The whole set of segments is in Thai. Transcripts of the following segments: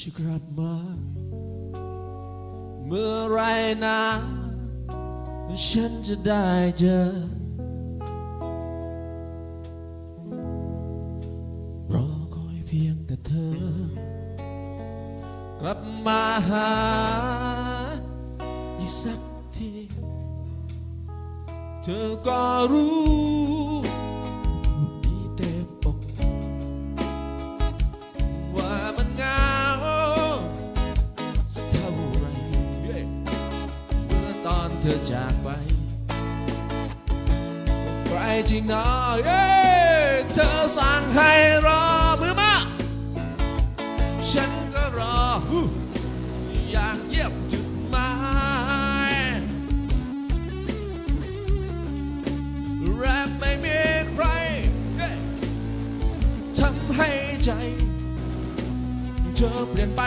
จะกลับมา เมื่อไรนะฉันจะได้เจอรอคอยเพียงแต่เธอ กลับมาหาอีกสักที เธอก็รู้ เธอจากไป ใครจริงนะเย้เธอสั่งให้รอมือมาฉันก็รออย่างเยียบจุดหมายและไม่มีใครทำให้ใจ เธอเปลี่ยนไป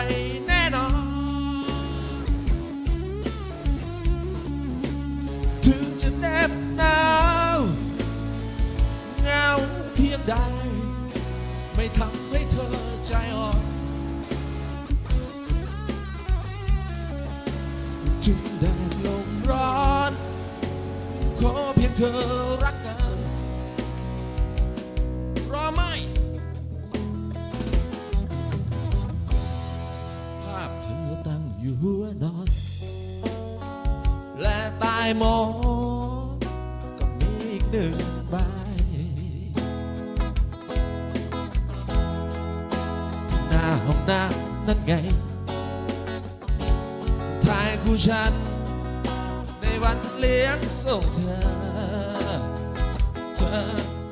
แน่นอน จึงแดดลมร้อน ขอเพียงเธอรักกันรอไม่ ภาพเธอตั้งอยู่หัวนอน และตายมอนก็มีอีกหนึ่งใบหน้าห้องน้ำนั่นไง คู่ฉัน ในวันเลี้ยงส่งเธอ เธอ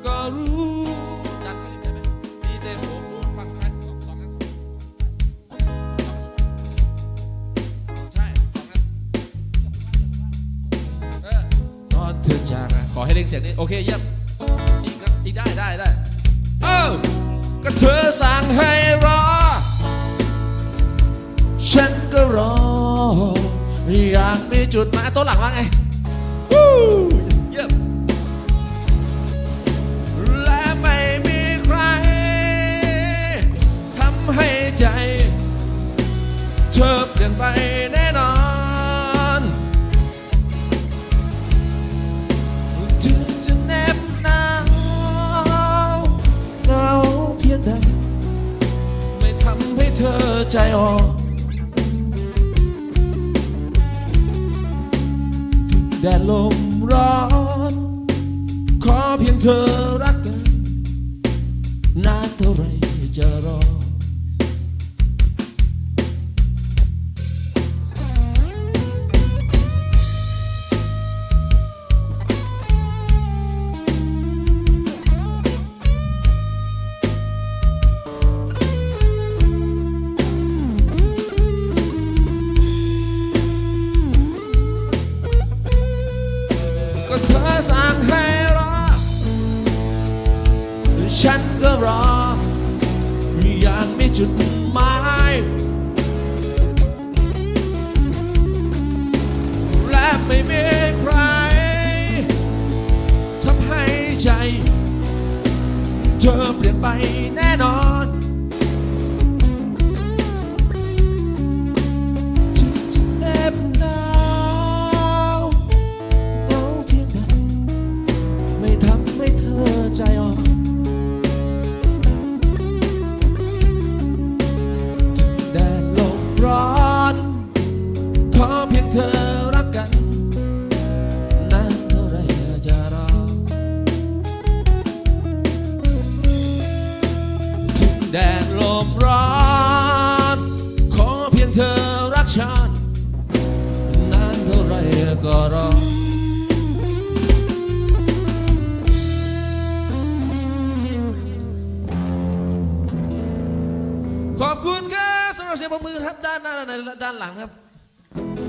ก็รู้จัดที่ไหนไหมดีเต็มผมรู้ฟังใครสองสองนั้นใช่สองนั้นเออตอนเธอจากขอให้เล่งเสียงนี้ โอเคเยี่ยมอีกครับอีกได้ได้ได้เอ้าก็เธอสั่งให้รอ ฉันก็รอ อยากมีจุดหมายตัวหลังว่าไงวู้เยี่ยมและไม่มีใครทำให้ใจ เธอเปลี่ยนไปแน่นอน ถึงจะแนบหนาวหนาวเพียงใดไม่ทำให้เธอใจอ่อน แดดลมร้อน ขอเพียงเธอรักกันนานเท่าไรจะรอ สั่งให้รอ ฉันก็รอ อย่างมีจุดหมายและไม่มีใครทำให้ใจ เธอเปลี่ยนไปแน่นอน แดดลมร้อนขอเพียงเธอรักฉันนานเท่าไรก็รอขอบคุณครับสำหรับเสียงปรบมือครับด้านหน้าและด้านหลังครับ